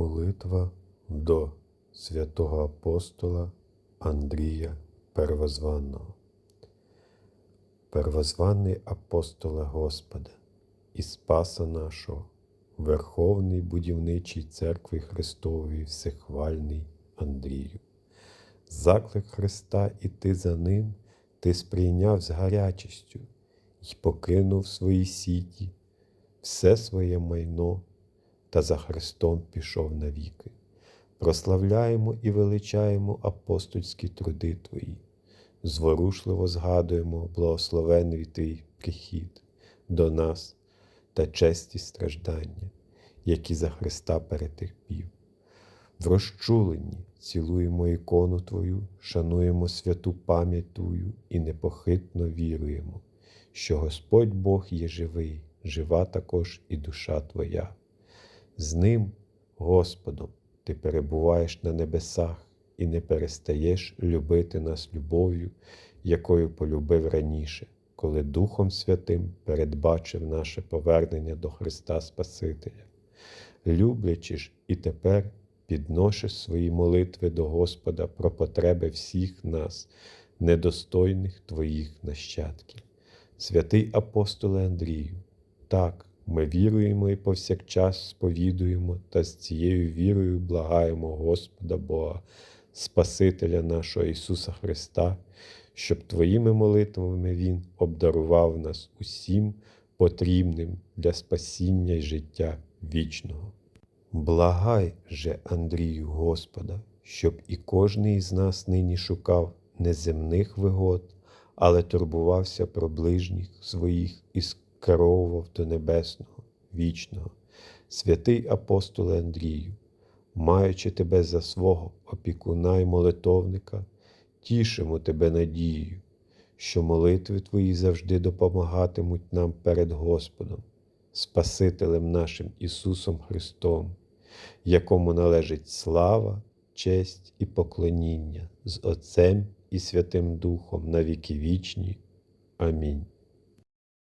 Молитва до святого апостола Андрія Первозванного. Первозваний апостоле Господа і Спаса нашого, Верховний будівничий церкви Христової Всехвальний Андрію. Заклик Христа іти за ним ти сприйняв з гарячістю й покинув свої сіті, все своє майно та за Христом пішов навіки. Прославляємо і величаємо апостольські труди Твої, зворушливо згадуємо благословений Твій прихід до нас та честі страждання, які за Христа перетерпів. В розчуленні цілуємо ікону Твою, шануємо святу пам'ять Твою і непохитно віруємо, що Господь Бог є живий, жива також і душа Твоя. З Ним, Господом, Ти перебуваєш на небесах і не перестаєш любити нас любов'ю, якою полюбив раніше, коли Духом Святим передбачив наше повернення до Христа Спасителя. Люблячи ж і тепер підношиш свої молитви до Господа про потреби всіх нас, недостойних Твоїх нащадків. Святий апостоле Андрію, так, ми віруємо і повсякчас сповідуємо та з цією вірою благаємо Господа Бога, Спасителя нашого Ісуса Христа, щоб Твоїми молитвами Він обдарував нас усім потрібним для спасіння й життя вічного. Благай же, Андрію, Господа, щоб і кожний із нас нині шукав не земних вигод, але турбувався про ближніх своїх і скеровував до небесного, вічного. Святий апостоле Андрію, маючи тебе за свого опікуна й молитовника, тішимо тебе надією, що молитви твої завжди допомагатимуть нам перед Господом, Спасителем нашим Ісусом Христом, якому належить слава, честь і поклоніння з Отцем і Святим Духом на віки вічні. Амінь.